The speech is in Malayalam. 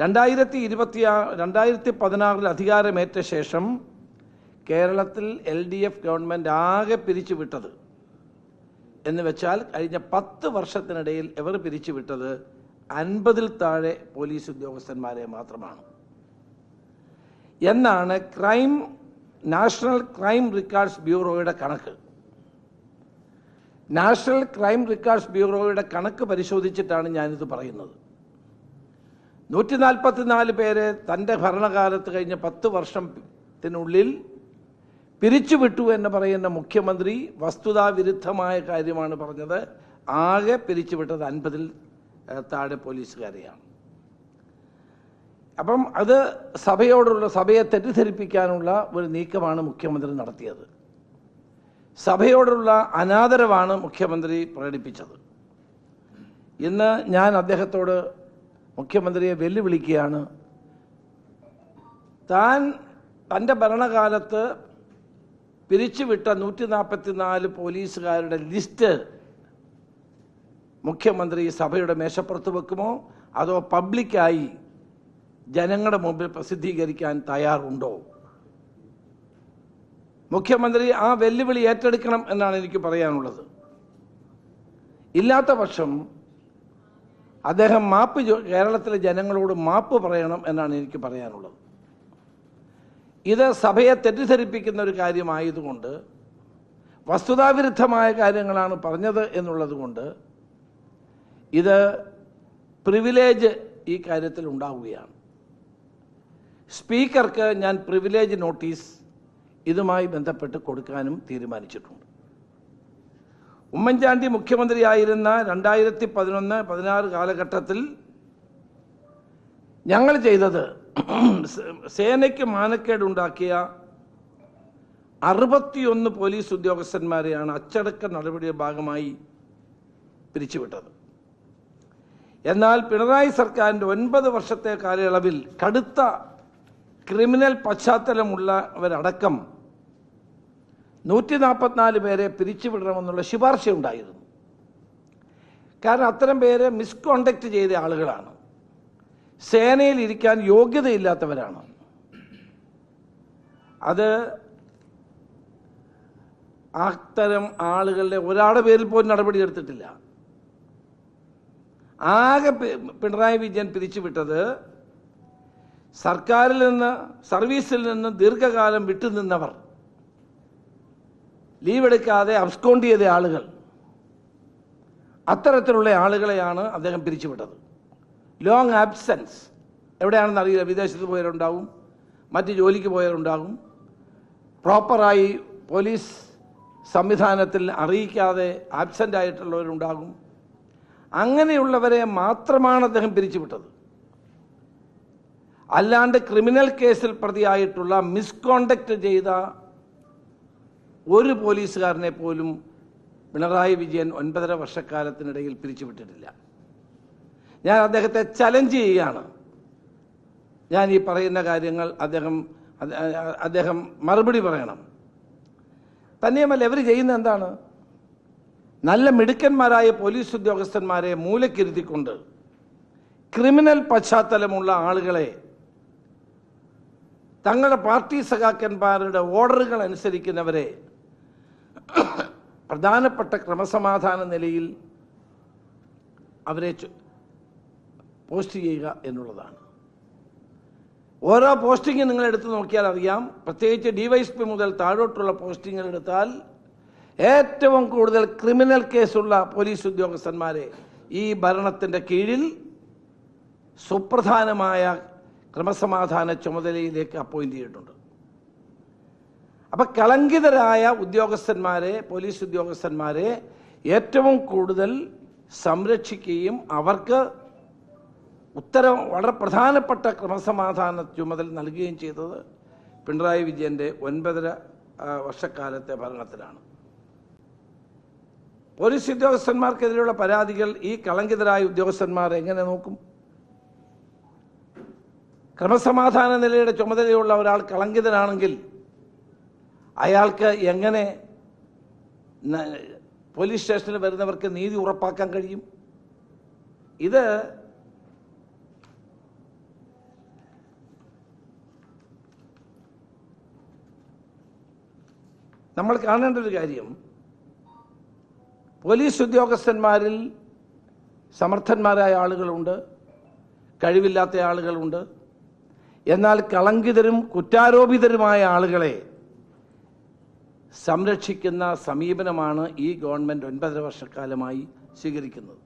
രണ്ടായിരത്തി ഇരുപത്തി രണ്ടായിരത്തി പതിനാറിൽ അധികാരമേറ്റ ശേഷം കേരളത്തിൽ എൽ ഡി എഫ് ഗവൺമെന്റ് ആകെ പിരിച്ചുവിട്ടത്. എന്ന് വെച്ചാൽ കഴിഞ്ഞ പത്ത് വർഷത്തിനിടയിൽ എവർ പിരിച്ചുവിട്ടത് അൻപതിൽ താഴെ പോലീസ് ഉദ്യോഗസ്ഥന്മാരെ മാത്രമാണ്. എന്നാണ് ക്രൈം നാഷണൽ ക്രൈം റെക്കോർഡ്സ് ബ്യൂറോയുടെ കണക്ക്. നാഷണൽ ക്രൈം റെക്കോർഡ്സ് ബ്യൂറോയുടെ കണക്ക് പരിശോധിച്ചിട്ടാണ് ഞാനിത് പറയുന്നത്. നൂറ്റി നാൽപ്പത്തിനാല് പേരെ തന്റെ ഭരണകാലത്ത് കഴിഞ്ഞ പത്ത് വർഷത്തിനുള്ളിൽ പിരിച്ചുവിട്ടു എന്ന് പറയുന്ന മുഖ്യമന്ത്രി വസ്തുതാവിരുദ്ധമായ കാര്യമാണ് പറഞ്ഞത്. ആകെ പിരിച്ചുവിട്ടത് അൻപതിൽ താഴെ പോലീസുകാരെയാണ്. അപ്പം അത് സഭയോടുള്ള സഭയെ തെറ്റിദ്ധരിപ്പിക്കാനുള്ള ഒരു നീക്കമാണ് മുഖ്യമന്ത്രി നടത്തിയത്. സഭയോടുള്ള അനാദരവാണ് മുഖ്യമന്ത്രി പ്രകടിപ്പിച്ചത്. ഇന്ന് ഞാൻ അദ്ദേഹത്തോട് മുഖ്യമന്ത്രിയെ വെല്ലുവിളിക്കുകയാണ്. താൻ തന്റെ ഭരണകാലത്ത് പിരിച്ചുവിട്ട നൂറ്റി നാൽപ്പത്തിനാല് പോലീസുകാരുടെ ലിസ്റ്റ് മുഖ്യമന്ത്രി സഭയുടെ മേശപ്പുറത്ത് വെക്കുമോ? അതോ പബ്ലിക്കായി ജനങ്ങളുടെ മുമ്പിൽ പ്രസിദ്ധീകരിക്കാൻ തയ്യാറുണ്ടോ? മുഖ്യമന്ത്രി ആ വെല്ലുവിളി ഏറ്റെടുക്കണം എന്നാണ് എനിക്ക് പറയാനുള്ളത്. ഇല്ലാത്ത പക്ഷം അദ്ദേഹം മാപ്പ് കേരളത്തിലെ ജനങ്ങളോട് മാപ്പ് പറയണം എന്നാണ് എനിക്ക് പറയാനുള്ളത്. ഇത് സഭയെ തെറ്റിദ്ധരിപ്പിക്കുന്ന ഒരു കാര്യമായതുകൊണ്ട് വസ്തുതാവിരുദ്ധമായ കാര്യങ്ങളാണ് പറഞ്ഞത് എന്നുള്ളത് കൊണ്ട് ഇത് പ്രിവിലേജ് ഈ കാര്യത്തിൽ ഉണ്ടാവുകയാണ്. സ്പീക്കർക്ക് ഞാൻ പ്രിവിലേജ് നോട്ടീസ് ഇതുമായി ബന്ധപ്പെട്ട് കൊടുക്കാനും തീരുമാനിച്ചിട്ടുണ്ട്. ഉമ്മൻചാണ്ടി മുഖ്യമന്ത്രിയായിരുന്ന രണ്ടായിരത്തി പതിനൊന്ന് പതിനാറ് കാലഘട്ടത്തിൽ ഞങ്ങൾ ചെയ്തത് സേനയ്ക്ക് മാനക്കേടുണ്ടാക്കിയ അറുപത്തിയൊന്ന് പോലീസ് ഉദ്യോഗസ്ഥന്മാരെയാണ് അച്ചടക്ക നടപടിയുടെ ഭാഗമായി പിരിച്ചുവിട്ടത്. എന്നാൽ പിണറായി സർക്കാരിന്റെ ഒൻപത് വർഷത്തെ കാലയളവിൽ കടുത്ത ക്രിമിനൽ പശ്ചാത്തലമുള്ളവരടക്കം നൂറ്റി നാൽപ്പത്തിനാല് പേരെ പിരിച്ചുവിടണമെന്നുള്ള ശുപാർശ ഉണ്ടായിരുന്നു കാരണം അത്തരം പേര് മിസ്കോണ്ടക്ട് ചെയ്ത ആളുകളാണ്. സേനയിൽ ഇരിക്കാൻ യോഗ്യതയില്ലാത്തവരാണ്. അത് അത്തരം ആളുകളുടെ ഒരാളുടെ പേരിൽ പോലും നടപടി എടുത്തിട്ടില്ല. ആകെ പിണറായി വിജയൻ പിരിച്ചുവിട്ടത് സർക്കാരിൽ നിന്ന് സർവീസിൽ നിന്ന് ദീർഘകാലം വിട്ടുനിന്നവർ. ലീവ് എടുക്കാതെ അബ്സ്കോണ്ട് ചെയ്ത ആളുകൾ. അത്തരത്തിലുള്ള ആളുകളെയാണ് അദ്ദേഹം പിരിച്ചുവിട്ടത്. ലോങ് ആബ്സെൻസ് എവിടെയാണെന്ന് അറിയില്ല. വിദേശത്ത് പോയവരുണ്ടാവും. മറ്റ് ജോലിക്ക് പോയവരുണ്ടാകും പ്രോപ്പറായി പോലീസ് സംവിധാനത്തിൽ അറിയിക്കാതെ ആബ്സെന്റ് ആയിട്ടുള്ളവരുണ്ടാകും. അങ്ങനെയുള്ളവരെ മാത്രമാണ് അദ്ദേഹം പിരിച്ചുവിട്ടത്. അല്ലാണ്ട് ക്രിമിനൽ കേസിൽ പ്രതിയായിട്ടുള്ള മിസ്കോണ്ടക്ട് ചെയ്ത ഒരു പോലീസുകാരനെ പോലും പിണറായി വിജയൻ ഒൻപതര വർഷക്കാലത്തിനിടയിൽ പിരിച്ചുവിട്ടിട്ടില്ല. ഞാൻ അദ്ദേഹത്തെ ചലഞ്ച് ചെയ്യുകയാണ്. ഞാൻ ഈ പറയുന്ന കാര്യങ്ങൾ അദ്ദേഹം അദ്ദേഹം മറുപടി പറയണം. തന്നെയുമല്ല ഇവർ ചെയ്യുന്ന എന്താണ്? നല്ല മിടുക്കന്മാരായ പോലീസ് ഉദ്യോഗസ്ഥന്മാരെ മൂലക്കിരുത്തിക്കൊണ്ട് ക്രിമിനൽ പശ്ചാത്തലമുള്ള ആളുകളെ തങ്ങളുടെ പാർട്ടി സഖാക്കന്മാരുടെ ഓർഡറുകൾ അനുസരിക്കുന്നവരെ പ്രധാനപ്പെട്ട ക്രമസമാധാന നിലയിൽ അവരെ പോസ്റ്റ് ചെയ്യുക എന്നുള്ളതാണ്. ഓരോ പോസ്റ്റിംഗ് നിങ്ങൾ എടുത്തു നോക്കിയാൽ അറിയാം. പ്രത്യേകിച്ച് ഡിവൈഎസ്പി മുതൽ താഴോട്ടുള്ള പോസ്റ്റിംഗുകൾ എടുത്താൽ ഏറ്റവും കൂടുതൽ ക്രിമിനൽ കേസുള്ള പോലീസ് ഉദ്യോഗസ്ഥന്മാരെ ഈ ഭരണത്തിന്റെ കീഴിൽ സുപ്രധാനമായ ക്രമസമാധാന ചുമതലയിലേക്ക് അപ്പോയിന്റ് ചെയ്തിട്ടുണ്ട്. അപ്പം കളങ്കിതരായ ഉദ്യോഗസ്ഥന്മാരെ പോലീസ് ഉദ്യോഗസ്ഥന്മാരെ ഏറ്റവും കൂടുതൽ സംരക്ഷിക്കുകയും അവർക്ക് ഉത്തരം വളരെ പ്രധാനപ്പെട്ട ക്രമസമാധാന ചുമതല നൽകുകയും ചെയ്തത് പിണറായി വിജയന്റെ ഒൻപതര വർഷക്കാലത്തെ ഭരണത്തിലാണ്. പോലീസ് ഉദ്യോഗസ്ഥന്മാർക്കെതിരെയുള്ള പരാതികൾ ഈ കളങ്കിതരായ ഉദ്യോഗസ്ഥന്മാർ എങ്ങനെ നോക്കും? ക്രമസമാധാന നിലയുടെ ചുമതലയുള്ള ഒരാൾ കളങ്കിതനാണെങ്കിൽ അയാൾക്ക് എങ്ങനെ പോലീസ് സ്റ്റേഷനിൽ വരുന്നവർക്ക് നീതി ഉറപ്പാക്കാൻ കഴിയും? ഇത് നമ്മൾ കാണേണ്ട ഒരു കാര്യം പോലീസ് ഉദ്യോഗസ്ഥന്മാരിൽ സമർത്ഥന്മാരായ ആളുകളുണ്ട് കഴിവില്ലാത്ത ആളുകളുണ്ട്. എന്നാൽ കളങ്കിതരും കുറ്റാരോപിതരുമായ ആളുകളെ സംരക്ഷിക്കുന്ന സമീപനമാണ് ഈ ഗവൺമെന്റ് ഒൻപതര വർഷക്കാലമായി സ്വീകരിക്കുന്നത്.